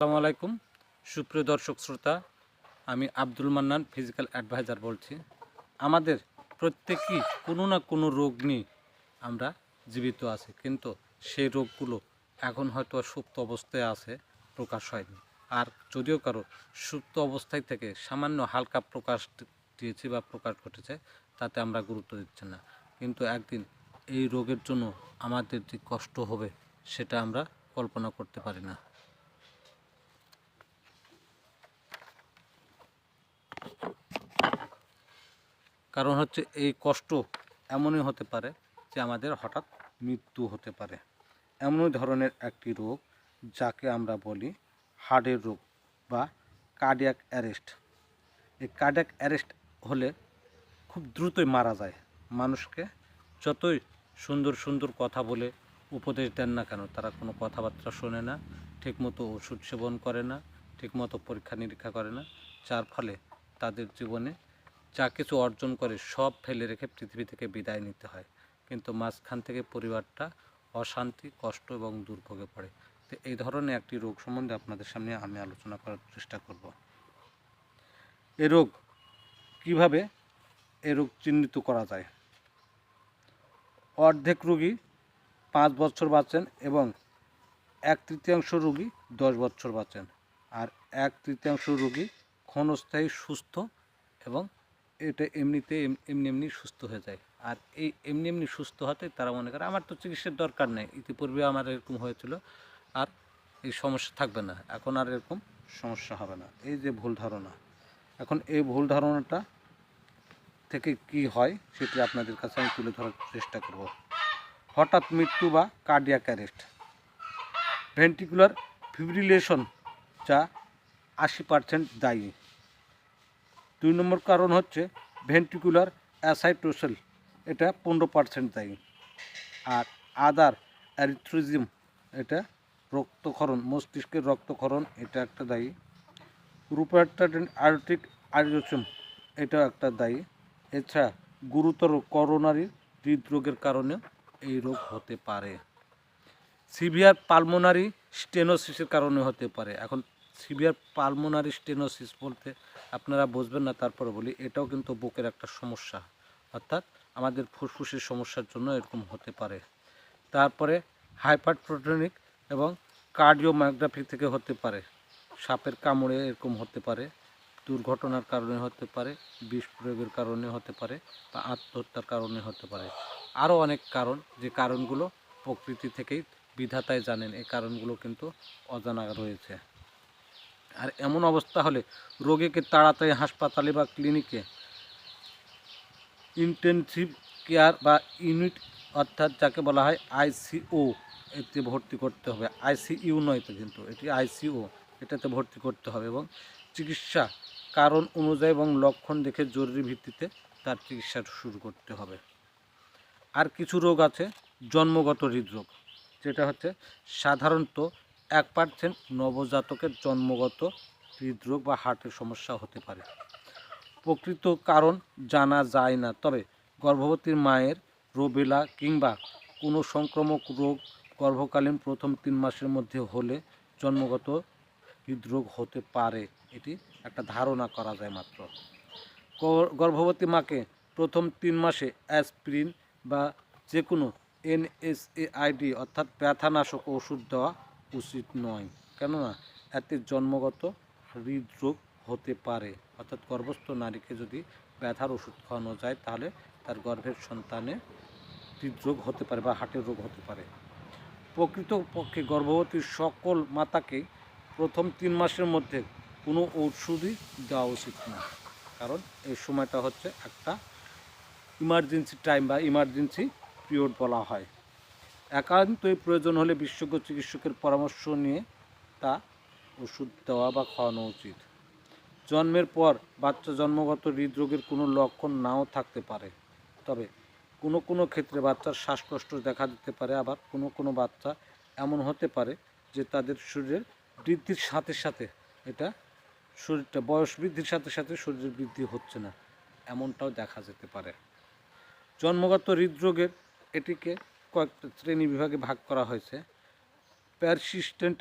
আসসালামু আলাইকুম। সুপ্রিয় দর্শক শ্রোতা, আমি আব্দুল মান্নান ফিজিক্যাল অ্যাডভাইজার বলছি। আমাদের প্রত্যেকেই কোনো না কোনো রোগ নিয়ে আমরা জীবিত আছি, কিন্তু সেই রোগগুলো এখন হয়তো সুপ্ত অবস্থায় আছে, প্রকাশ হয়নি। আর যদিও কারও সুপ্ত অবস্থায় থেকে সামান্য হালকা প্রকাশ দিয়েছে বা প্রকাশ ঘটেছে, তাতে আমরা গুরুত্ব দিচ্ছি না। কিন্তু একদিন এই রোগের জন্য আমাদের যে কষ্ট হবে, সেটা আমরা কল্পনা করতে পারি না। কারণ হচ্ছে এই কষ্ট এমনই হতে পারে যে আমাদের হঠাৎ মৃত্যু হতে পারে। এমনই ধরনের একটি রোগ যাকে আমরা বলি হার্টের রোগ বা কার্ডিয়াক অ্যারেস্ট এই কার্ডিয়াক অ্যারেস্ট হলে খুব দ্রুতই মারা যায়। মানুষকে যতই সুন্দর সুন্দর কথা বলে উপদেশ দেন না কেন, তারা কোনো কথাবার্তা শোনে না, ঠিকমতো ওষুধ সেবন করে না, ঠিকমতো পরীক্ষা নিরীক্ষা করে না, যার ফলে তাদের জীবনে যা কিছু অর্জন করে সব ফেলে রেখে পৃথিবী থেকে বিদায় নিতে হয়। কিন্তু মাঝখান থেকে পরিবারটা অশান্তি, কষ্ট এবং দুর্ভোগে পড়ে। তো এই ধরনের একটি রোগ সম্বন্ধে আপনাদের সামনে আমি আলোচনা করার চেষ্টা করব। এ রোগ কীভাবে এ রোগ চিহ্নিত করা যায়? অর্ধেক রোগী পাঁচ বছর বাঁচেন এবং এক তৃতীয়াংশ রোগী দশ বছর বাঁচেন। আর এক তৃতীয়াংশ রোগী ক্ষণস্থায়ী, সুস্থ এবং এটা এমনিতে এমনি এমনি সুস্থ হয়ে যায়। আর এই এমনি এমনি সুস্থ হতে তারা মনে করে, আমার তো চিকিৎসার দরকার নেই। ইতিপূর্বে আমার এরকম হয়েছিল। আর এই সমস্যা থাকবে না। এখন আর এরকম সমস্যা হবে না। এই যে ভুল ধারণা। এখন এই ভুল ধারণাটা থেকে কি হয় সেটি আপনাদের কাছে আমি তুলে ধরার চেষ্টা করব। হঠাৎ মৃত্যু বা কার্ডিয়াক অ্যারেস্ট ভেন্টিকুলার ফিব্রিলেশন যা আশি পার্সেন্ট দায়ী। দুই নম্বর কারণ হচ্ছে ভেন্ট্রিকুলার অ্যাসাইটোসেল, এটা পনেরো পার্সেন্ট দায়ী। আর আদার অ্যারিথ্রিজিম, এটা রক্তক্ষরণ, মস্তিষ্কের রক্তক্ষরণ, এটা একটা দায়ী। রুপার্টাডেন আর্টিক আরিওসম এটা একটা দায়ী। এছাড়া গুরুতর করোনারি হৃদরোগের কারণে এই রোগ হতে পারে। সিভিয়ার পালমোনারি স্টেনোসিসের কারণে হতে পারে। এখন সিভিয়ার পালমোনারি স্টেনোসিস বলতে আপনারা বুঝবেন না, তারপরে বলি, এটাও কিন্তু বুকের একটা সমস্যা। অর্থাৎ আমাদের ফুসফুসের সমস্যার জন্য এরকম হতে পারে। তারপরে হাইপারপ্রোটনিক এবং কার্ডিওমায়োগ্রাফি থেকে হতে পারে। সাপের কামড়ে এরকম হতে পারে, দুর্ঘটনার কারণে হতে পারে বিষ প্রয়োগের কারণে হতে পারে বা আত্মহত্যার কারণে হতে পারে। আরও অনেক কারণ, যে কারণগুলো প্রকৃতি থেকেই বিধাতায় জানেন, এই কারণগুলো কিন্তু অজানা রয়েছে। আর এমন অবস্থা হলে রোগীকে তাড়াতাড়ি হাসপাতালে বা ক্লিনিকে ইন্টেনসিভ কেয়ার বা ইউনিট অর্থাৎ যাকে বলা হয় আইসিও এতে ভর্তি করতে হবে। আইসিইউ নয় তো কিন্তু, এটি আইসিও এটাতে ভর্তি করতে হবে এবং চিকিৎসা কারণ অনুযায়ী এবং লক্ষণ দেখে জরুরি ভিত্তিতে তার চিকিৎসা শুরু করতে হবে। আর কিছু রোগ আছে, জন্মগত হৃদরোগ, যেটা হচ্ছে সাধারণত এক পার্সেন্ট নবজাতকের জন্মগত হৃদরোগ বা হার্টের সমস্যা হতে পারে। প্রকৃত কারণ জানা যায় না, তবে গর্ভবতী মায়ের রোবেলা কিংবা কোনো সংক্রামক রোগ গর্ভকালীন প্রথম তিন মাসের মধ্যে হলে জন্মগত হৃদরোগ হতে পারে, এটি একটা ধারণা করা যায় মাত্র। গর্ভবতী মাকে প্রথম তিন মাসে অ্যাসপ্রিন বা যে কোনো এনএসএআইডি অর্থাৎ ব্যথানাশক ওষুধ দেওয়া উচিত নয়। কেননা, এতে জন্মগত হৃদরোগ হতে পারে। অর্থাৎ গর্ভস্থ নারীকে যদি ব্যথার ওষুধ খাওয়ানো যায়, তাহলে তার গর্ভের সন্তানে হৃদরোগ হতে পারে বা হার্টের রোগ হতে পারে। প্রকৃতপক্ষে গর্ভবতী সকল মাতাকে প্রথম তিন মাসের মধ্যে কোনো ওষুধই দেওয়া উচিত না। কারণ এই সময়টা হচ্ছে একটা ইমার্জেন্সি টাইম বা ইমার্জেন্সি পিরিয়ড বলা হয়। একান্তই প্রয়োজন হলে বিশেষজ্ঞ চিকিৎসকের পরামর্শ নিয়ে তা ওষুধ দেওয়া বা খাওয়ানো উচিত। জন্মের পর বাচ্চা জন্মগত হৃদরোগের কোনো লক্ষণ নাও থাকতে পারে। তবে কোনো কোনো ক্ষেত্রে বাচ্চার শ্বাসকষ্ট দেখা দিতে পারে, আবার কোনো কোনো বাচ্চা এমন হতে পারে যে তাদের শরীরের বৃদ্ধির সাথে সাথে এটা শরীরটা, বয়স বৃদ্ধির সাথে সাথে শরীরের বৃদ্ধি হচ্ছে না। এমনটাও দেখা যেতে পারে। জন্মগত হৃদরোগের এটিকে কয়েকটা শ্রেণি বিভাগে ভাগ করা হয়েছে। প্যারসিস্টেন্ট